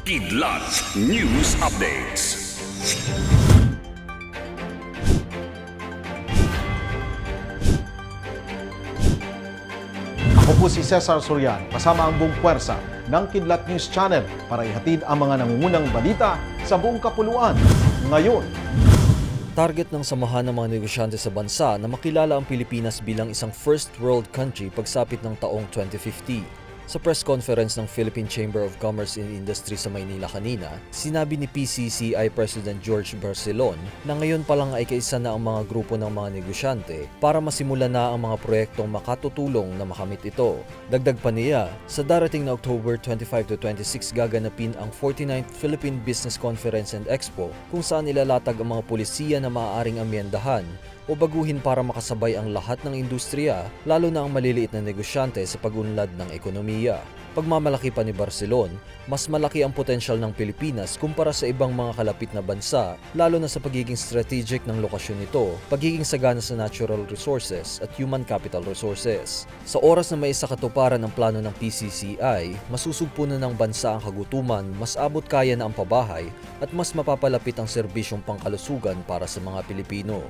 Kidlat News Updates. Ako po si Cesar Soriano, kasama ang buong puwersa ng Kidlat News Channel para ihatid ang mga nangungunang balita sa buong kapuluan. Ngayon, Target ng samahan ng mga negosyante sa bansa na makilala ang Pilipinas bilang isang first world country pagsapit ng taong 2050. Sa press conference ng Philippine Chamber of Commerce and Industry sa Maynila kanina, sinabi ni PCCI President George Barcelon na ngayon pa lang ay kaisa na ang mga grupo ng mga negosyante para masimula na ang mga proyektong makatutulong na makamit ito. Dagdag pa niya, sa darating na October 25 to 26 gaganapin ang 49th Philippine Business Conference and Expo kung saan ilalatag ang mga pulisiya na maaaring amyendahan o baguhin para makasabay ang lahat ng industriya, lalo na ang maliliit na negosyante sa pagunlad ng ekonomiya. Pagmamalaki pa ni Barcelon, mas malaki ang potensyal ng Pilipinas kumpara sa ibang mga kalapit na bansa, lalo na sa pagiging strategic ng lokasyon nito, pagiging sagana sa natural resources at human capital resources. Sa oras na may isa katuparan plano ng PCCI, masusugpo na ng bansa ang kagutuman, mas abot kaya na ang pabahay, at mas mapapalapit ang serbisyong pangkalusugan para sa mga Pilipino.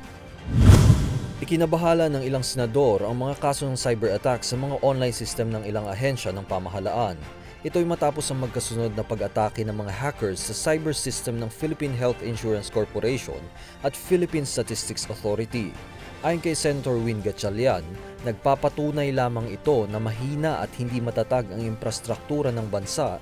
Ikinabahala ng ilang senador ang mga kaso ng cyber attack sa mga online system ng ilang ahensya ng pamahalaan. Ito'y matapos ang magkasunod na pag-atake ng mga hackers sa cyber system ng Philippine Health Insurance Corporation at Philippine Statistics Authority. Ayon kay Senator Win Gatchalian, nagpapatunay lamang ito na mahina at hindi matatag ang infrastruktura ng bansa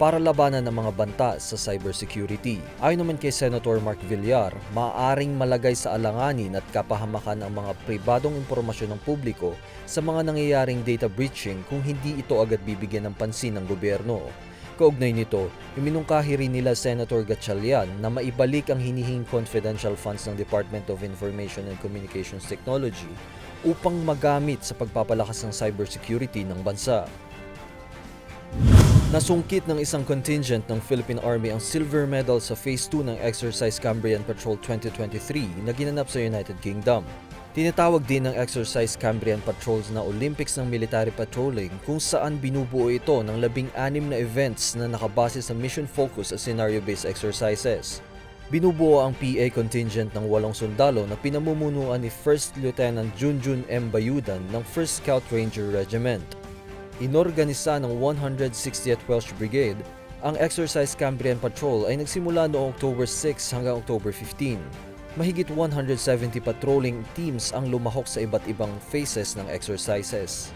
para labanan ng mga banta sa cybersecurity. Ayon naman kay Senator Mark Villar, maaaring malagay sa alanganin at kapahamakan ang mga pribadong impormasyon ng publiko sa mga nangyayaring data breaching kung hindi ito agad bibigyan ng pansin ng gobyerno. Kaugnay nito, iminungkahi rin nila Senator Gatchalian na maibalik ang hinihing confidential funds ng Department of Information and Communications Technology upang magamit sa pagpapalakas ng cybersecurity ng bansa. Nasungkit ng isang contingent ng Philippine Army ang silver medal sa Phase 2 ng Exercise Cambrian Patrol 2023 na ginanap sa United Kingdom. Tinatawag din ng Exercise Cambrian Patrols na Olympics ng Military Patrolling kung saan binubuo ito ng labing-anim na events na nakabase sa mission focus at scenario-based exercises. Binubuo ang PA contingent ng walong sundalo na pinamumunuan ni First Lieutenant Junjun M. Bayudan ng 1st Scout Ranger Regiment inorganisa ng 160th Welsh Brigade, ang Exercise Cambrian Patrol ay nagsimula noong October 6 hanggang October 15. Mahigit 170 patrolling teams ang lumahok sa iba't ibang phases ng exercises.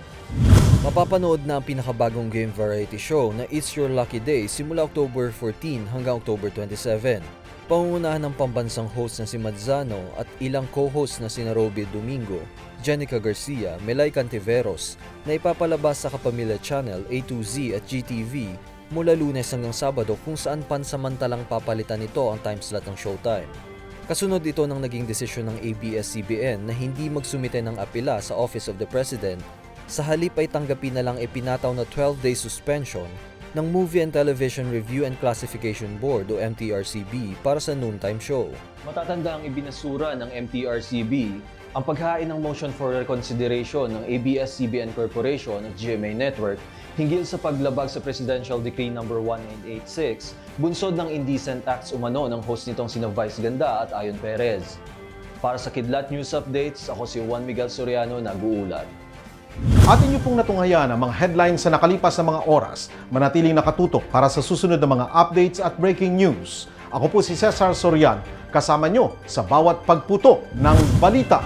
Mapapanood na ang pinakabagong game variety show na It's Your Lucky Day simula October 14 hanggang October 27. Pangungunahan ng pambansang host na si Madzano at ilang co-host na sina Robby Domingo, Jenica Garcia, Melay Cantiveros na ipapalabas sa Kapamilya Channel, A2Z at GTV mula lunes hanggang Sabado kung saan pansamantalang papalitan nito ang time slot ng showtime. Kasunod ito ng naging desisyon ng ABS-CBN na hindi magsumite ng apela sa Office of the President sa halip ay tanggapin na lang ipinataw na 12-day suspension ng Movie and Television Review and Classification Board o MTRCB para sa noontime show. Matatanda ang ibinasura ng MTRCB ang paghain ng motion for reconsideration ng ABS-CBN Corporation at GMA Network hinggil sa paglabag sa Presidential Decree No. 1986, bunsod ng indecent acts umano ng host nitong sina Vice Ganda at Ayon Perez. Para sa Kidlat News Updates, ako si Juan Miguel Soriano, nag-uulat. Atin niyo pong natunghayan ang mga headlines sa nakalipas na mga oras. Manatiling nakatutok para sa susunod na mga updates at breaking news. Ako po si Cesar Sorian, kasama nyo sa bawat pagputo ng balita.